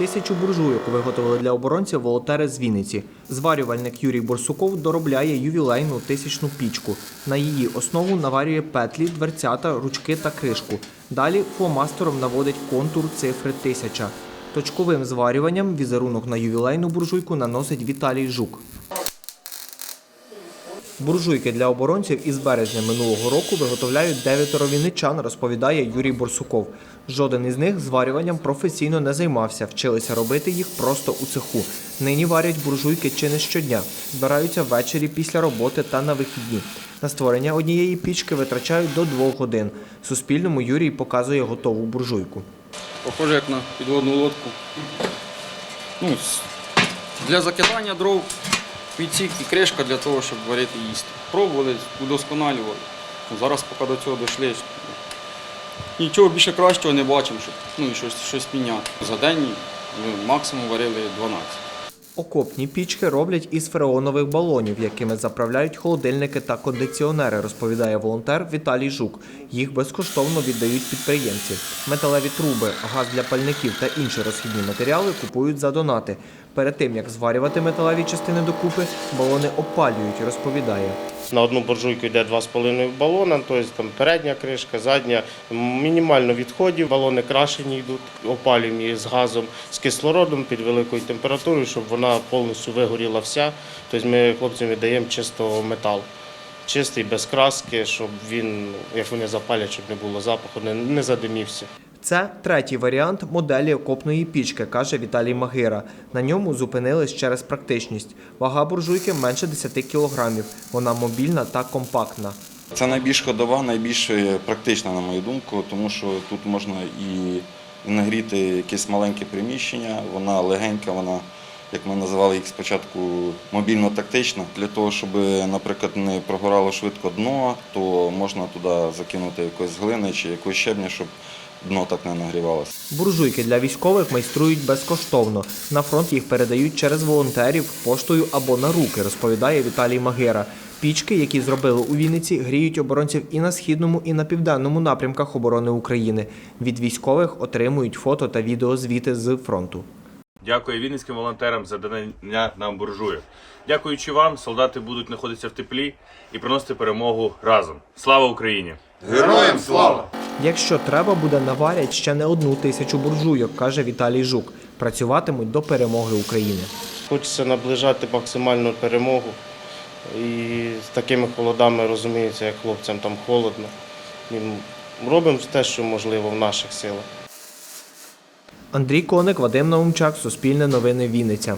Тисячу буржуйок виготовили для оборонців волонтери з Вінниці. Зварювальник Юрій Борсуков доробляє ювілейну тисячну пічку. На її основу наварює петлі, дверцята, ручки та кришку. Далі фломастером наводить контур цифри тисяча. Точковим зварюванням візерунок на ювілейну буржуйку наносить Віталій Жук. Буржуйки для оборонців із березня минулого року виготовляють дев'ятеро вінничан, розповідає Юрій Борсуков. Жоден із них зварюванням професійно не займався, вчилися робити їх просто у цеху. Нині варять буржуйки чи не щодня, збираються ввечері після роботи та на вихідні. На створення однієї пічки витрачають до двох годин. Суспільному Юрій показує готову буржуйку. Похоже як на підводну лодку. Ну, для закидання дров, відсік і кришка для того, щоб варити їсти. Пробували, удосконалювали. Ну, Зараз поки до цього дійшли. Нічого більше кращого не бачимо, щоб ну, щось, щось міняти. За день максимум варили 12. Окопні пічки роблять із фреонових балонів, якими заправляють холодильники та кондиціонери, розповідає волонтер Віталій Жук. Їх безкоштовно віддають підприємці. Металеві труби, газ для пальників та інші розхідні матеріали купують за донати. Перед тим як зварювати металеві частини докупи, балони опалюють, розповідає. На одну буржуйку йде 2,5 балона, тобто там передня кришка, задня. Мінімально відходів, балони крашені йдуть, опалюємо її з газом, з кислородом під великою температурою, щоб вона повністю вигоріла вся. Тобто ми хлопцям віддаємо чисто метал. Чистий, без краски, щоб він, як вони запалять, щоб не було запаху, не задимівся. Це третій варіант моделі окопної пічки, каже Віталій Магира. На ньому зупинились через практичність. Вага буржуйки менше 10 кілограмів. Вона мобільна та компактна. Це найбільш ходова, найбільш е, практична, на мою думку, тому що тут можна і нагріти якесь маленьке приміщення, вона легенька, вона, як ми називали їх спочатку, мобільно-тактична. Для того, щоб, наприклад, не прогорало швидко дно, то можна туди закинути якоїсь глини чи якоїсь щебня, щоб дно так не нагрівалося. Буржуйки для військових майструють безкоштовно. На фронт їх передають через волонтерів, поштою або на руки, розповідає Віталій Магира. Пічки, які зробили у Вінниці, гріють оборонців і на східному, і на південному напрямках оборони України. Від військових отримують фото та відеозвіти з фронту. Дякую вінницьким волонтерам за дання нам буржуїв. Дякуючи вам, солдати будуть знаходитися в теплі і приносити перемогу разом. Слава Україні! Героям слава! Якщо треба буде, наварять ще не одну тисячу буржуйок, каже Віталій Жук. Працюватимуть до перемоги України. Хочеться наближати максимальну перемогу. І з такими холодами розуміється, як хлопцям там холодно. І робимо те, що можливо в наших силах. Андрій Коник, Вадим Наумчак, Суспільне новини Вінниця.